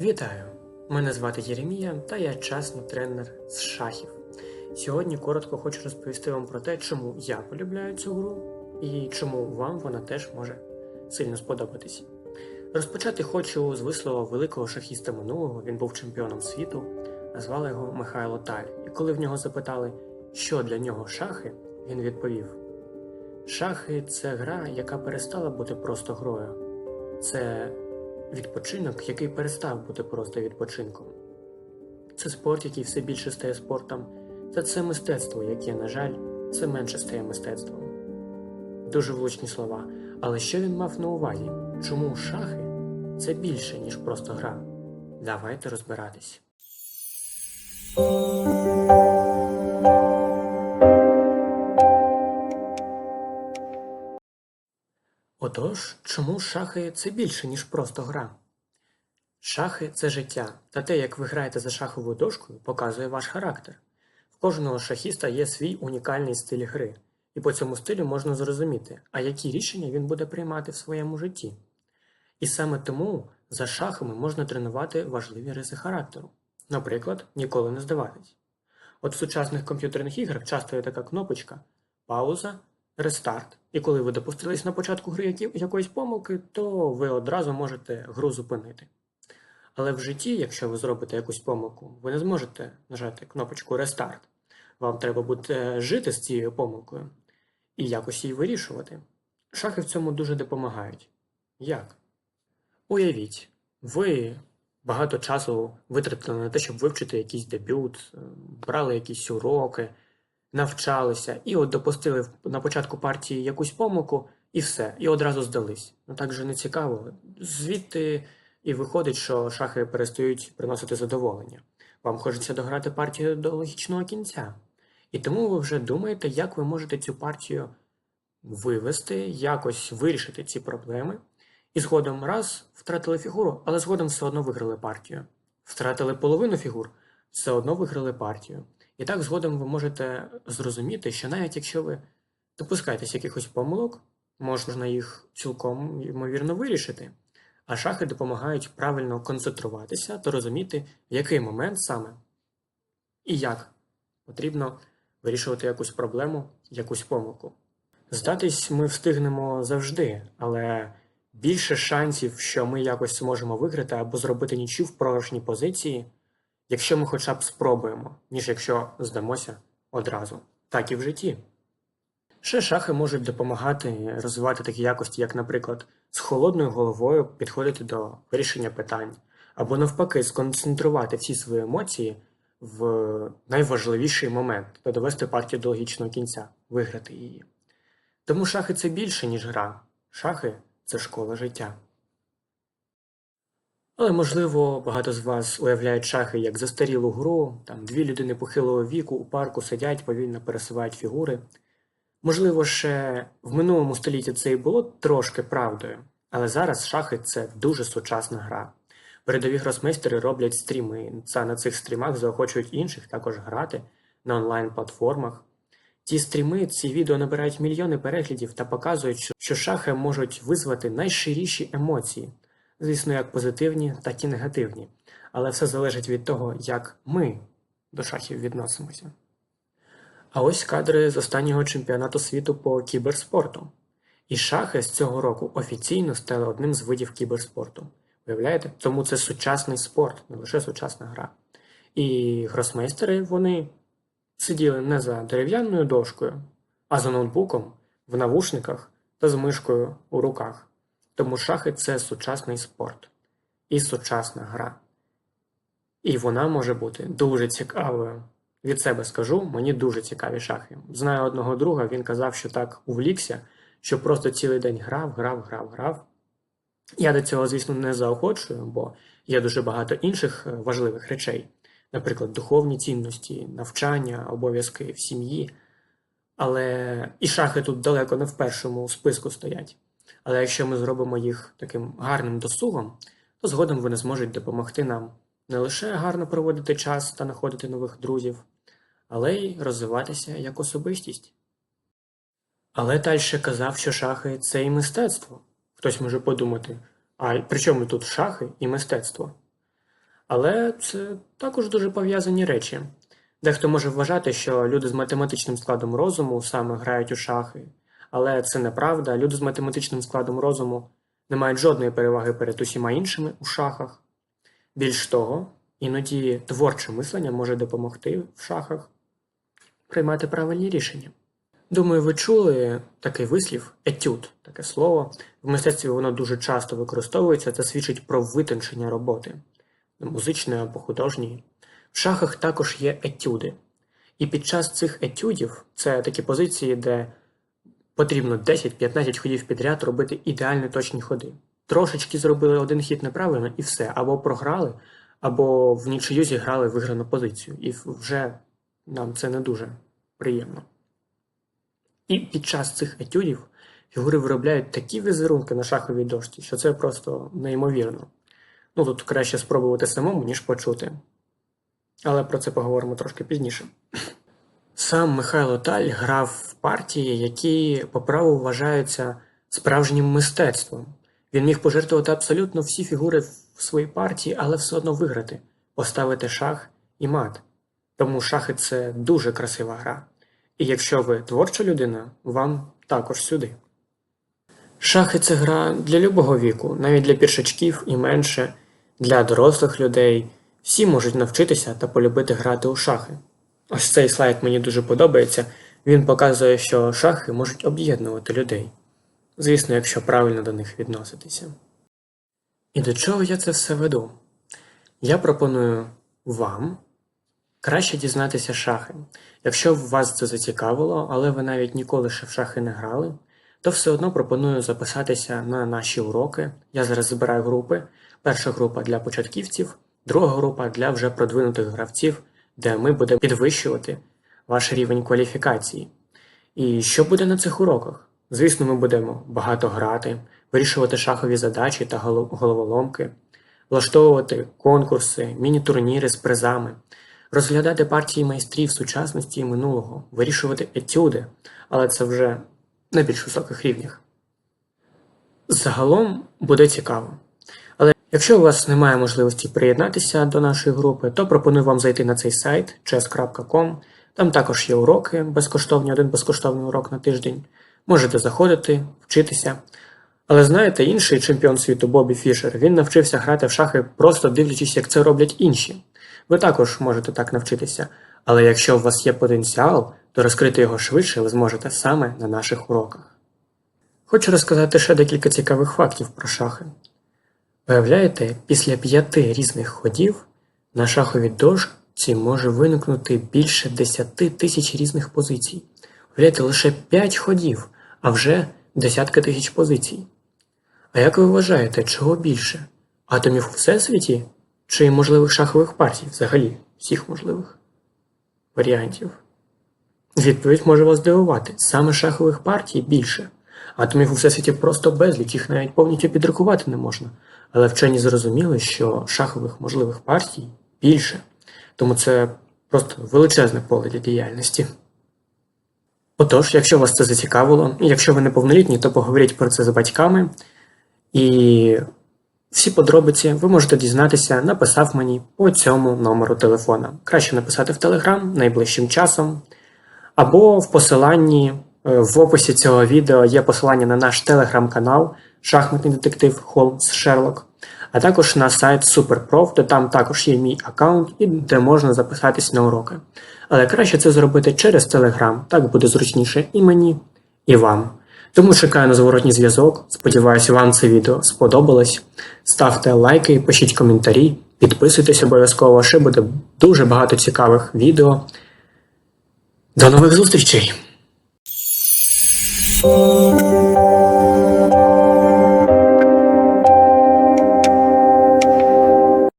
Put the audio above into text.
Вітаю! Мене звати Єремія, та я часний тренер з шахів. Сьогодні коротко хочу розповісти вам про те, чому я полюбляю цю гру і чому вам вона теж може сильно сподобатись. Розпочати хочу з вислова великого шахіста минулого, він був чемпіоном світу, назвали його Михайло Таль. І коли в нього запитали, що для нього шахи, він відповів: Шахи це гра, яка перестала бути просто грою. Це відпочинок, який перестав бути просто відпочинком. Це спорт, який все більше стає спортом, та це мистецтво, яке, на жаль, все менше стає мистецтвом. Дуже влучні слова. Але що він мав на увазі? Чому шахи це більше, ніж просто гра? Давайте розбиратись. Отож, чому шахи це більше, ніж просто гра? Шахи це життя, та те, як ви граєте за шаховою дошкою, показує ваш характер. В кожного шахіста є свій унікальний стиль гри, і по цьому стилю можна зрозуміти, а які рішення він буде приймати в своєму житті. І саме тому за шахами можна тренувати важливі риси характеру. Наприклад, ніколи не здаватись. От в сучасних комп'ютерних іграх часто є така кнопочка пауза, рестарт. І коли ви допустились на початку гри якоїсь помилки, то ви одразу можете гру зупинити. Але в житті, якщо ви зробите якусь помилку, ви не зможете нажати кнопочку рестарт. Вам треба буде жити з цією помилкою і якось її вирішувати. Шахи в цьому дуже допомагають. Як? Уявіть, ви багато часу витратили на те, щоб вивчити якийсь дебют, е, брали якісь уроки, навчалися, і от допустили на початку партії якусь помилку, і все, і одразу здались. Ну так же не цікаво. Звідти і виходить, що шахи перестають приносити задоволення. Вам хочеться дограти партію до логічного кінця. І тому ви вже думаєте, як ви можете цю партію вивести, якось вирішити ці проблеми. І згодом раз втратили фігуру, але згодом все одно виграли партію. Втратили половину фігур, все одно виграли партію. І так згодом ви можете зрозуміти, що навіть якщо ви допускаєтесь якихось помилок, можна їх цілком ймовірно вирішити. А шахи допомагають правильно концентруватися та розуміти, в який момент саме і як потрібно вирішувати якусь проблему, якусь помилку. Здатись ми встигнемо завжди, але більше шансів, що ми якось зможемо виграти або зробити нічю в програшній позиції, якщо ми хоча б спробуємо, ніж якщо здамося одразу, так і в житті. Ще шахи можуть допомагати розвивати такі якості, як, наприклад, з холодною головою підходити до вирішення питань, або навпаки, сконцентрувати всі свої емоції в найважливіший момент та довести партію до логічного кінця, виграти її. Тому шахи це більше, ніж гра. Шахи це школа життя. Але, можливо, багато з вас уявляють шахи як застарілу гру, там дві людини похилого віку у парку сидять, повільно пересувають фігури. Можливо, ще в минулому столітті це і було трошки правдою, але зараз шахи це дуже сучасна гра. Передові гросмейстери роблять стріми, та на цих стрімах заохочують інших також грати на онлайн-платформах. Ці стріми, ці відео набирають мільйони переглядів та показують, що шахи можуть визвати найширіші емоції, звісно, як позитивні, так і негативні. Але все залежить від того, як ми до шахів відносимося. А ось кадри з останнього чемпіонату світу по кіберспорту. І шахи з цього року офіційно стали одним з видів кіберспорту. Уявляєте? Тому це сучасний спорт, не лише сучасна гра. І гросмейстери вони сиділи не за дерев'яною дошкою, а за ноутбуком, в навушниках та з мишкою у руках. Тому шахи це сучасний спорт і сучасна гра. І вона може бути дуже цікавою. Від себе скажу, мені дуже цікаві шахи. Знаю одного друга, він казав, що так увлікся, що просто цілий день грав, грав, грав, грав. Я до цього, звісно, не заохочую, бо є дуже багато інших е, важливих речей, наприклад, духовні цінності, навчання, обов'язки в сім'ї. Але і шахи тут далеко не в першому списку стоять. Але якщо ми зробимо їх таким гарним досугом, то згодом вони зможуть допомогти нам не лише гарно проводити час та знаходити нових друзів, але й розвиватися як особистість. Але Тальше казав, що шахи це і мистецтво. Хтось може подумати, а при чому тут шахи і мистецтво? Але це також дуже пов'язані речі. Дехто може вважати, що люди з математичним складом розуму саме грають у шахи, але це неправда. Люди з математичним складом розуму не мають жодної переваги перед усіма іншими у шахах. Більш того, іноді творче мислення може допомогти в шахах приймати правильні рішення. Думаю, ви чули такий вислів етюд, таке слово. В мистецтві воно дуже часто використовується, це свідчить про витончення роботи, музичної або художньої. В шахах також є етюди. І під час цих етюдів це такі позиції, де потрібно 10-15 ходів підряд робити ідеально точні ходи. Трошечки зробили один хід неправильно і все, або програли, або в нічию зіграли виграну позицію. І вже нам це не дуже приємно. І під час цих етюдів фігури виробляють такі візерунки на шаховій дошці, що це просто неймовірно. Ну тут краще спробувати самому, ніж почути. Але про це поговоримо трошки пізніше. Сам Михайло Таль грав в партії, які по праву вважаються справжнім мистецтвом. Він міг пожертвувати абсолютно всі фігури в своїй партії, але все одно виграти, поставити шах і мат. Тому шахи це дуже красива гра. І якщо ви творча людина, вам також сюди. Шахи це гра для любого віку, навіть для піршачків і менше, для дорослих людей. Всі можуть навчитися та полюбити грати у шахи. Ось цей слайд мені дуже подобається. Він показує, що шахи можуть об'єднувати людей. Звісно, якщо правильно до них відноситися. І до чого я це все веду? Я пропоную вам краще дізнатися шахи. Якщо вас це зацікавило, але ви навіть ніколи ще в шахи не грали, то все одно пропоную записатися на наші уроки. Я зараз збираю групи. Перша група для початківців, друга група для вже продвинутих гравців, де ми будемо підвищувати ваш рівень кваліфікації. І що буде на цих уроках? Звісно, ми будемо багато грати, вирішувати шахові задачі та головоломки, влаштовувати конкурси, міні-турніри з призами, розглядати партії майстрів сучасності і минулого, вирішувати етюди, але це вже на більш високих рівнях. Загалом буде цікаво. Якщо у вас немає можливості приєднатися до нашої групи, то пропоную вам зайти на цей сайт chess.com. Там також є уроки безкоштовні, один безкоштовний урок на тиждень. Можете заходити, вчитися. Але знаєте, інший чемпіон світу Бобі Фішер, він навчився грати в шахи, просто дивлячись, як це роблять інші. Ви також можете так навчитися. Але якщо у вас є потенціал, то розкрити його швидше ви зможете саме на наших уроках. Хочу розказати ще декілька цікавих фактів про шахи. Виявляєте, після п'яти різних ходів на шаховій дошці може виникнути більше 10 тисяч різних позицій. Уявляєте, лише 5 ходів, а вже десятки тисяч позицій. А як ви вважаєте, чого більше? Атомів у всесвіті чи можливих шахових партій взагалі, всіх можливих варіантів? Відповідь може вас здивувати. Саме шахових партій більше. Атомів у всесвіті просто безліч, їх навіть повністю підрахувати не можна. Але вчені зрозуміли, що шахових можливих партій більше. Тому це просто величезне поле для діяльності. Отож, якщо вас це зацікавило, якщо ви неповнолітні, то поговоріть про це з батьками. І всі подробиці ви можете дізнатися, написав мені по цьому номеру телефона. Краще написати в Телеграм найближчим часом. Або в посиланні в описі цього відео є посилання на наш телеграм-канал Шахматний детектив Холмс Шерлок, а також на сайт SuperProf, де там також є мій аккаунт і де можна записатись на уроки. Але краще це зробити через Телеграм, так буде зручніше і мені, і вам. Тому чекаю на зворотній зв'язок. Сподіваюся, вам це відео сподобалось. Ставте лайки, пишіть коментарі, підписуйтесь обов'язково, ще буде дуже багато цікавих відео. До нових зустрічей! 아!